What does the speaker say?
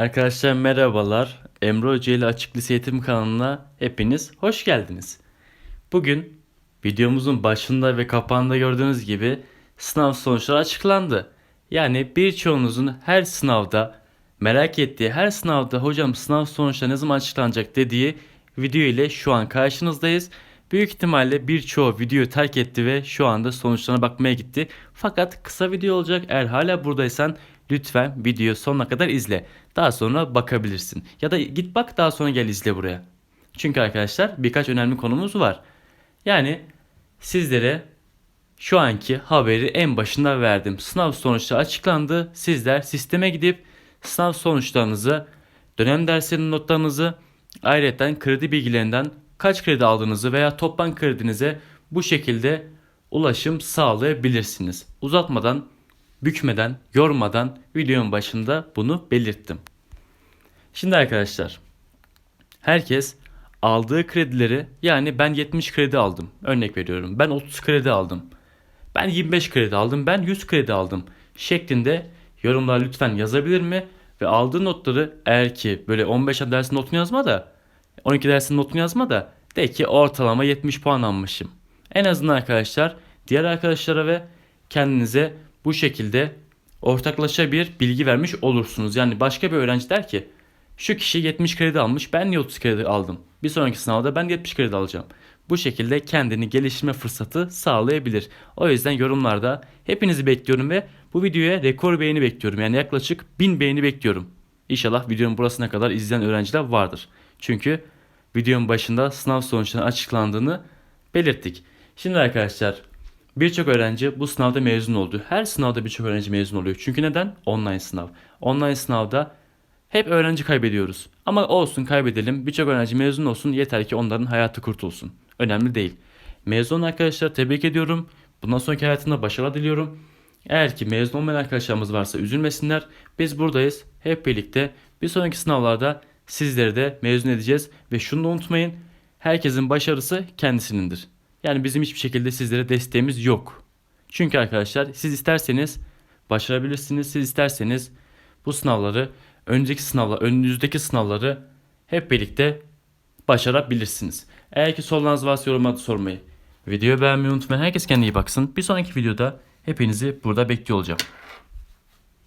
Arkadaşlar merhabalar. Emre Hoca ile Açık Lise Eğitim kanalına hepiniz hoş geldiniz. Bugün videomuzun başında ve kapağında gördüğünüz gibi sınav sonuçları açıklandı. Yani birçoğunuzun her sınavda merak ettiği her sınavda hocam sınav sonuçları ne zaman açıklanacak dediği video ile şu an karşınızdayız. Büyük ihtimalle birçoğu videoyu terk etti ve şu anda sonuçlarına bakmaya gitti. Fakat kısa video olacak. Eğer hala buradaysan lütfen videoyu sonuna kadar izle. Daha sonra bakabilirsin. Ya da git bak daha sonra gel izle buraya. Çünkü arkadaşlar birkaç önemli konumuz var. Yani sizlere şu anki haberi en başında verdim. Sınav sonuçları açıklandı. Sizler sisteme gidip sınav sonuçlarınızı, dönem derslerinin notlarınızı, ayrıca kredi bilgilerinden kaç kredi aldığınızı veya toplam kredinize bu şekilde ulaşım sağlayabilirsiniz. Uzatmadan, bükmeden, yormadan videonun başında bunu belirttim. Şimdi arkadaşlar, herkes aldığı kredileri yani ben 70 kredi aldım. Örnek veriyorum. Ben 30 kredi aldım. Ben 25 kredi aldım. Ben 100 kredi aldım. Şeklinde yorumlar lütfen yazabilir mi? Ve aldığı notları eğer ki böyle 15 dersin notunu yazma da 12 dersin notunu yazma da de ki ortalama 70 puan almışım. En azından arkadaşlar diğer arkadaşlara ve kendinize bu şekilde ortaklaşa bir bilgi vermiş olursunuz. Yani başka bir öğrenci der ki şu kişi 70 kredi almış ben niye 30 kredi aldım? Bir sonraki sınavda ben 70 kredi alacağım. Bu şekilde kendini geliştirme fırsatı sağlayabilir. O yüzden yorumlarda hepinizi bekliyorum ve bu videoya rekor beğeni bekliyorum. Yani yaklaşık 1000 beğeni bekliyorum. İnşallah videonun burasına kadar izleyen öğrenciler vardır. Çünkü videonun başında sınav sonuçlarının açıklandığını belirttik. Şimdi arkadaşlar birçok öğrenci bu sınavda mezun oldu. Her sınavda birçok öğrenci mezun oluyor. Çünkü neden? Online sınav. Online sınavda hep öğrenci kaybediyoruz. Ama olsun kaybedelim. Birçok öğrenci mezun olsun. Yeter ki onların hayatı kurtulsun. Önemli değil. Mezun arkadaşlar tebrik ediyorum. Bundan sonraki hayatında başarılar diliyorum. Eğer ki mezun olmayan arkadaşlarımız varsa üzülmesinler. Biz buradayız. Hep birlikte bir sonraki sınavlarda sizleri de mezun edeceğiz. Ve şunu da unutmayın. Herkesin başarısı kendisinindir. Yani bizim hiçbir şekilde sizlere desteğimiz yok. Çünkü arkadaşlar siz isterseniz başarabilirsiniz. Siz isterseniz bu sınavları, önceki sınavlar, önünüzdeki sınavları hep birlikte başarabilirsiniz. Eğer ki sorularınız varsa yorumlarda sormayı, videoyu beğenmeyi unutmayın. Herkes kendine iyi baksın. Bir sonraki videoda hepinizi burada bekliyor olacağım.